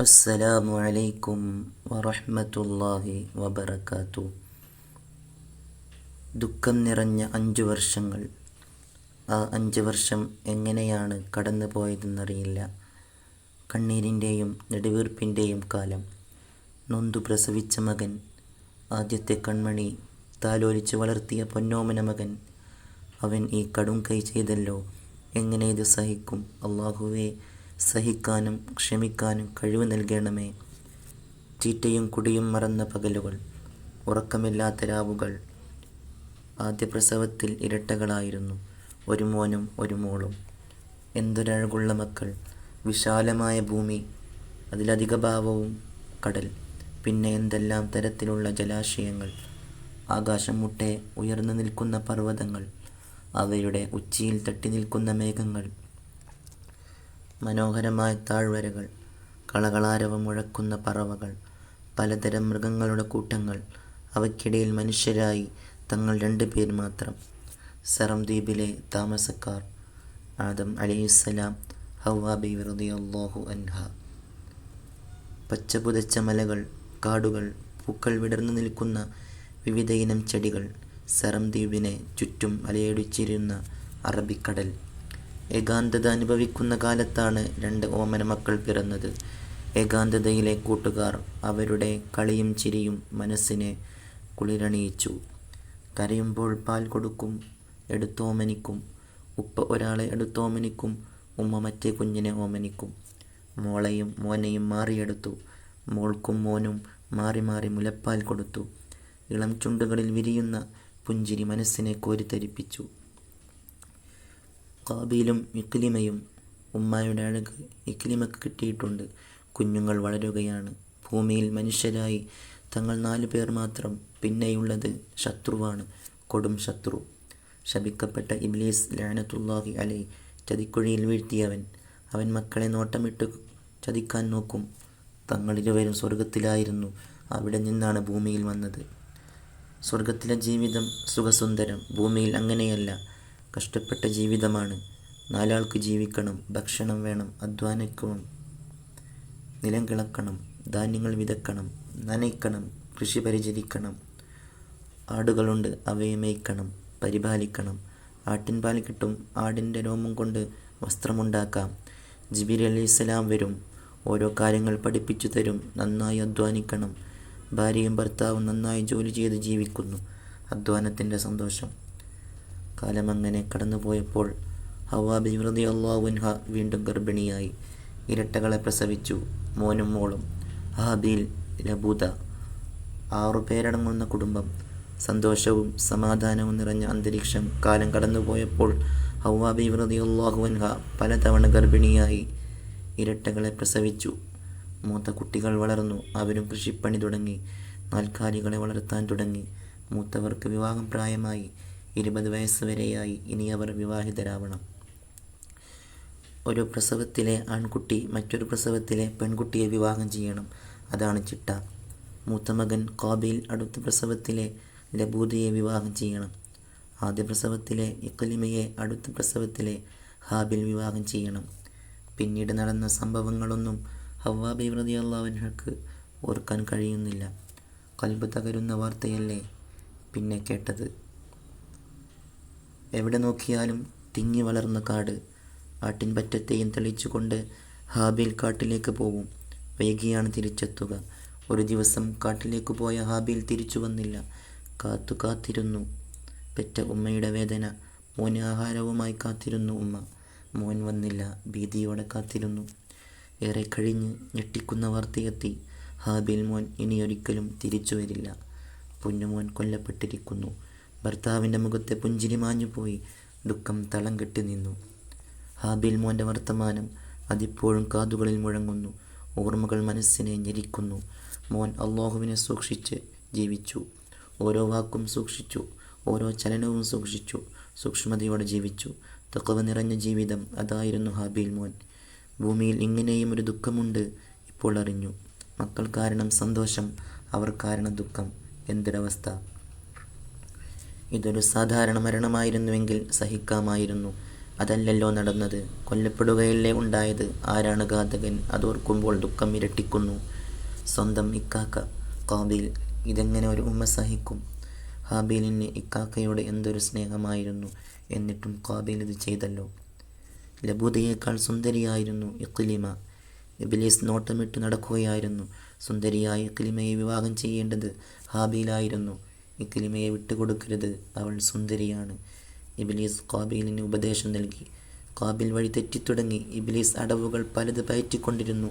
അസ്സലാമു അലൈക്കും വറഹ്മത്തുള്ളാഹി വബറകാതു ദുഃഖം നിറഞ്ഞ അഞ്ചു വർഷങ്ങൾ. ആ അഞ്ച് വർഷം എങ്ങനെയാണ് കടന്നു പോയതെന്നറിയില്ല കണ്ണീരിന്റെയും നെടുവീർപ്പിന്റെയും കാലം. നൊന്തു പ്രസവിച്ച മകൻ. ആദ്യത്തെ കൺമണി താലോലിച്ച് വളർത്തിയ പൊന്നോമന മകൻ. അവൻ ഈ കടും കൈ ചെയ്തല്ലോ. എങ്ങനെ ഇത് സഹിക്കും? അള്ളാഹുവേ സഹിക്കാനും ക്ഷമിക്കാനും കഴിവ് നൽകണമേ. ചീറ്റയും കുടിയും മറന്ന പകലുകൾ ഉറക്കമില്ലാത്ത രാവുകൾ. ആദ്യ പ്രസവത്തിൽ ഇരട്ടകളായിരുന്നു. ഒരു മോനും ഒരു മോളും. എന്തൊരഴകുള്ള മക്കൾ. വിശാലമായ ഭൂമി അതിലധിക ഭാവവും കടൽ. പിന്നെ എന്തെല്ലാം തരത്തിലുള്ള ജലാശയങ്ങൾ. ആകാശം മുട്ടെ ഉയർന്നു നിൽക്കുന്ന പർവതങ്ങൾ. അവയുടെ ഉച്ചിയിൽ തട്ടി നിൽക്കുന്ന മേഘങ്ങൾ. മനോഹരമായ താഴ്വരകൾ കളകളാരവം മുഴക്കുന്ന പറവകൾ പലതരം മൃഗങ്ങളുടെ കൂട്ടങ്ങൾ. അവയ്ക്കിടയിൽ മനുഷ്യരായി തങ്ങൾ രണ്ടു പേർ മാത്രം. സറം ദ്വീപിലെ താമസക്കാർ ആദം അലിസ്സലാം ഹവാബി ബി റളിയല്ലാഹു അൻഹ. പച്ചപുതച്ച മലകൾ കാടുകൾ പൂക്കൾ വിടർന്നു നിൽക്കുന്ന വിവിധയിനം ചെടികൾ സറം ദ്വീപിനെ ചുറ്റും അലയടിച്ചിരുന്ന അറബിക്കടൽ. ഏകാന്തത അനുഭവിക്കുന്ന കാലത്താണ് രണ്ട് ഓമന മക്കൾ പിറന്നത്. ഏകാന്തതയിലെ കൂട്ടുകാർ അവരുടെ കളിയും ചിരിയും മനസ്സിനെ കുളിരണിയിച്ചു. കരയുമ്പോൾ പാൽ കൊടുക്കും എടുത്തോമനിക്കും. ഉപ്പ ഒരാളെ എടുത്തോമനിക്കും ഉമ്മ മറ്റേ കുഞ്ഞിനെ ഓമനിക്കും. മോളെയും മോനെയും മാറിയെടുത്തു. മോൾക്കും മോനും മാറി മാറി മുലപ്പാൽ കൊടുത്തു. ഇളം ചുണ്ടുകളിൽ വിരിയുന്ന പുഞ്ചിരി മനസ്സിനെ കോരിത്തരിപ്പിച്ചു. കാബീലും ഇക്ലിമയും ഉമ്മായുടെ അഴക് ഇക്ലിമക്ക് കിട്ടിയിട്ടുണ്ട്. കുഞ്ഞുങ്ങൾ വളരുകയാണ്. ഭൂമിയിൽ മനുഷ്യരായി തങ്ങൾ നാലു പേർ മാത്രം പിന്നെയുള്ളത് ശത്രുവാണ്. കൊടും ശത്രു. ശപിക്കപ്പെട്ട ഇബ്ലീസ് ലാനത്തുല്ലാഹി അലൈ ചതിക്കുഴിയിൽ വീഴ്ത്തിയവൻ. അവൻ മക്കളെ നോട്ടമിട്ട് ചതിക്കാൻ നോക്കും. തങ്ങളിരുവരും സ്വർഗത്തിലായിരുന്നു അവിടെ നിന്നാണ് ഭൂമിയിൽ വന്നത്. സ്വർഗത്തിലെ ജീവിതം സുഖസുന്ദരം. ഭൂമിയിൽ അങ്ങനെയല്ല. കഷ്ടപ്പെട്ട ജീവിതമാണ്. നാലാൾക്ക് ജീവിക്കണം ഭക്ഷണം വേണം അധ്വാനിക്കണം നിലം കിളക്കണം ധാന്യങ്ങൾ വിതക്കണം നനയ്ക്കണം കൃഷി പരിചരിക്കണം. ആടുകളുണ്ട് അവയെ മേയ്ക്കണം പരിപാലിക്കണം. ആട്ടിൻപാൽ കിട്ടും ആടിന്റെ രോമം കൊണ്ട് വസ്ത്രമുണ്ടാക്കാം. ജിബിർ അലി വരും ഓരോ കാര്യങ്ങൾ പഠിപ്പിച്ചു തരും നന്നായി അധ്വാനിക്കണം. ഭാര്യയും ഭർത്താവും നന്നായി ജോലി ചെയ്ത് ജീവിക്കുന്നു. അധ്വാനത്തിന്റെ സന്തോഷം. കാലമങ്ങനെ കടന്നുപോയപ്പോൾ ഹവാബി വൃതി അള്ളാഹുൻഹ വീണ്ടും ഗർഭിണിയായി. ഇരട്ടകളെ പ്രസവിച്ചു മോനും മോളും. ഹാബീൽ ലബൂത ആറു പേരടങ്ങുന്ന കുടുംബം. സന്തോഷവും സമാധാനവും നിറഞ്ഞ അന്തരീക്ഷം കാലം കടന്നുപോയപ്പോൾ ഹവാബി വൃതി അള്ളാഹുൻഹ പലതവണ ഗർഭിണിയായി ഇരട്ടകളെ പ്രസവിച്ചു. മൂത്ത കുട്ടികൾ വളർന്നു. അവരും കൃഷിപ്പണി തുടങ്ങി. നാൽക്കാലികളെ വളർത്താൻ തുടങ്ങി. മൂത്തവർക്ക് വിവാഹം പ്രായമായി. ഇരുപത് വയസ്സ് വരെയായി ഇനി അവർ വിവാഹിതരാവണം. ഒരു പ്രസവത്തിലെ ആൺകുട്ടി മറ്റൊരു പ്രസവത്തിലെ പെൺകുട്ടിയെ വിവാഹം ചെയ്യണം. അതാണ് ചിട്ട. മൂത്തമകൻ കോബയിൽ അടുത്ത പ്രസവത്തിലെ ലബൂദയെ വിവാഹം ചെയ്യണം. ആദ്യ പ്രസവത്തിലെ ഇക്കലിമയെ അടുത്ത പ്രസവത്തിലെ ഹാബിൽ വിവാഹം ചെയ്യണം. പിന്നീട് നടന്ന സംഭവങ്ങളൊന്നും ഹവാബി വ്രതി അള്ളാവിനക്ക് ഓർക്കാൻ കഴിയുന്നില്ല. കൽബ് തകരുന്ന വാർത്തയല്ലേ പിന്നെ കേട്ടത്? എവിടെ നോക്കിയാലും തിങ്ങി വളർന്ന കാട് ആട്ടിൻപറ്റത്തെയും തെളിച്ചുകൊണ്ട് ഹാബിൽ കാട്ടിലേക്ക് പോവും. വൈകിയാണ് തിരിച്ചെത്തുക. ഒരു ദിവസം കാട്ടിലേക്ക് പോയ ഹാബിൽ തിരിച്ചു വന്നില്ല. കാത്തു കാത്തിരുന്നു. പെറ്റ ഉമ്മയുടെ വേദന. മോന് ആഹാരവുമായി കാത്തിരുന്നു ഉമ്മ. മോൻ വന്നില്ല. ഭീതിയോടെ കാത്തിരുന്നു. ഏറെ കഴിഞ്ഞ് ഞെട്ടിക്കുന്ന വാർത്തയെത്തി. ഹാബിൽ മോൻ ഇനിയൊരിക്കലും തിരിച്ചു വരില്ല. പൊന്നുമോൻ കൊല്ലപ്പെട്ടിരിക്കുന്നു. ഭർത്താവിന്റെ മുഖത്തെ പുഞ്ചിരി മാഞ്ഞുപോയി ദുഃഖം തളം കെട്ടി നിന്നു. ഹാബിൽ മോന്റെ വർത്തമാനം അതിപ്പോഴും കാതുകളിൽ മുഴങ്ങുന്നു. ഓർമ്മകൾ മനസ്സിനെ ഞെരിക്കുന്നു. മോൻ അള്ളാഹുവിനെ സൂക്ഷിച്ച് ജീവിച്ചു. ഓരോ വാക്കും സൂക്ഷിച്ചു. ഓരോ ചലനവും സൂക്ഷിച്ചു. സൂക്ഷ്മതയോടെ ജീവിച്ചു. തക്കവ നിറഞ്ഞ ജീവിതം അതായിരുന്നു ഹാബിൽ മോൻ. ഭൂമിയിൽ ഇങ്ങനെയും ഒരു ദുഃഖമുണ്ട് ഇപ്പോൾ അറിഞ്ഞു. മക്കൾ കാരണം സന്തോഷം അവർ കാരണം ദുഃഖം. എന്തൊരവസ്ഥ. ഇതൊരു സാധാരണ മരണമായിരുന്നുവെങ്കിൽ സഹിക്കാമായിരുന്നു. അതല്ലല്ലോ നടന്നത്. കൊല്ലപ്പെടുകയല്ലേ ഉണ്ടായത്? ആരാണ് ഘാതകൻ? അതോർക്കുമ്പോൾ ദുഃഖം ഇരട്ടിക്കുന്നു. സ്വന്തം ഇക്കാക്ക. കാബീൽ ഇതെങ്ങനെ ഒരു ഉമ്മ സഹിക്കും? ഹാബീലിന് ഇക്കാക്കയോട് എന്തൊരു സ്നേഹമായിരുന്നു. എന്നിട്ടും കാബീൽ ഇത് ചെയ്തല്ലോ. ലബൂതയേക്കാൾ സുന്ദരിയായിരുന്നു ഇക്ലിമ ഇബിലീസ് നോട്ടമിട്ട് നടക്കുകയായിരുന്നു. സുന്ദരിയായ ഇക്ലിമയെ വിവാഹം ചെയ്യേണ്ടത് ഹാബീലായിരുന്നു. ഇഖ്ലിമയെ വിട്ടുകൊടുക്കരുത്. അവൾ സുന്ദരിയാണ്. ഇബിലീസ് കാബീലിന് ഉപദേശം നൽകി. കാബിൽ വഴി തെറ്റിത്തുടങ്ങി. ഇബിലീസ് അടവുകൾ പലത് പയറ്റിക്കൊണ്ടിരുന്നു.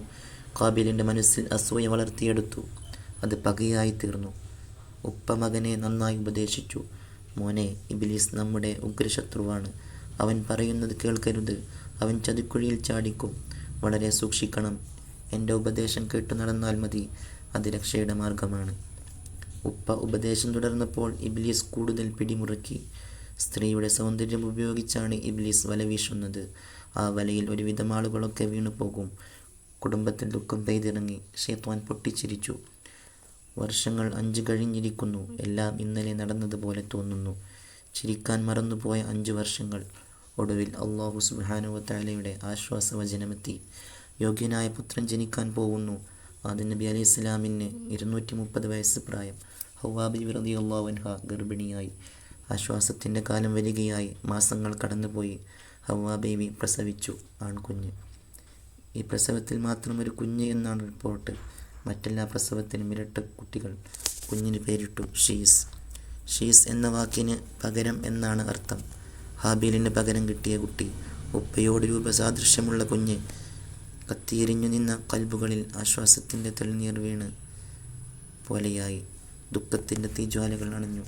കാബിലിന്റെ മനസ്സിൽ അസൂയ വളർത്തിയെടുത്തു. അത് പകയായി തീർന്നു. ഉപ്പ മകനെ നന്നായി ഉപദേശിച്ചു. മോനെ ഇബിലീസ് നമ്മുടെ ഉഗ്രശത്രുവാണ്. അവൻ പറയുന്നത് കേൾക്കരുത്. അവൻ ചതിക്കുഴിയിൽ ചാടിക്കും. വളരെ സൂക്ഷിക്കണം. എന്റെ ഉപദേശം കേട്ടു നടന്നാൽ മതി. അത് രക്ഷയുടെ മാർഗമാണ്. ഉപ്പ ഉപദേശം തുടർന്നപ്പോൾ ഇബ്ലീസ് കൂടുതൽ പിടിമുറുക്കി. സ്ത്രീയുടെ സൗന്ദര്യം ഉപയോഗിച്ചാണ് ഇബ്ലീസ് വല വീശുന്നത്. ആ വലയിൽ ഒരുവിധം ആളുകളൊക്കെ വീണു പോകും കുടുംബത്തിൽ ദുഃഖം പെയ്തിറങ്ങി. ഷേത്വാൻ പൊട്ടിച്ചിരിച്ചു. വർഷങ്ങൾ അഞ്ച് കഴിഞ്ഞിരിക്കുന്നു. എല്ലാം ഇന്നലെ നടന്നതുപോലെ തോന്നുന്നു. ചിരിക്കാൻ മറന്നുപോയ അഞ്ച് വർഷങ്ങൾ. ഒടുവിൽ അള്ളാഹു സുബാനുവത്താലയുടെ ആശ്വാസവചനമെത്തി. യോഗ്യനായ പുത്രൻ ജനിക്കാൻ പോകുന്നു. ആദ്യ നബി അലൈഹി ഇസ്ലാമിന് ഇരുന്നൂറ്റി മുപ്പത് വയസ്സ് പ്രായം. ഹവാബി വിറതി അള്ളാഹുൻഹ ഗർഭിണിയായി. ആശ്വാസത്തിന്റെ കാലം വരികയായി. മാസങ്ങൾ കടന്നുപോയി. ഹവാ പ്രസവിച്ചു. ആൺകുഞ്ഞ്. ഈ പ്രസവത്തിൽ മാത്രം ഒരു കുഞ്ഞ് എന്നാണ് റിപ്പോർട്ട്. മറ്റെല്ലാ പ്രസവത്തിനും ഇരട്ട കുട്ടികൾ. കുഞ്ഞിന് പേരിട്ടു ഷീസ്. ഷീസ് എന്ന വാക്കിന് പകരം എന്നാണ് അർത്ഥം. ഹാബീലിന് പകരം കിട്ടിയ കുട്ടി. ഉപ്പയോട് രൂപസാദൃശ്യമുള്ള കുഞ്ഞ്. കത്തിയെരിഞ്ഞു നിന്ന കൽബുകളിൽ ആശ്വാസത്തിന്റെ തെളിനീർ വീണ് പോലെയായി. ദുഃഖത്തിന്റെ തീജ്വാലകൾ അണഞ്ഞു.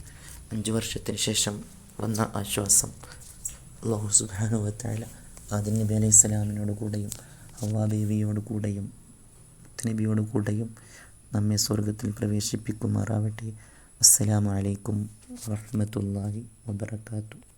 അഞ്ചു വർഷത്തിന് ശേഷം വന്ന ആശ്വാസം. അള്ളാഹു സുബാനുവത്തായ ആദിൻ നബി അലൈഹി സ്വലാമിനോട് കൂടെയും ഹവാ ബേബിയോട് കൂടെയും നബിയോട് കൂടെയും നമ്മെ സ്വർഗത്തിൽ പ്രവേശിപ്പിക്കുമാറാവട്ടെ. അസ്സലാമു അലൈക്കും വറഹ്മത്തുള്ളാഹി വബറകാതുഹു.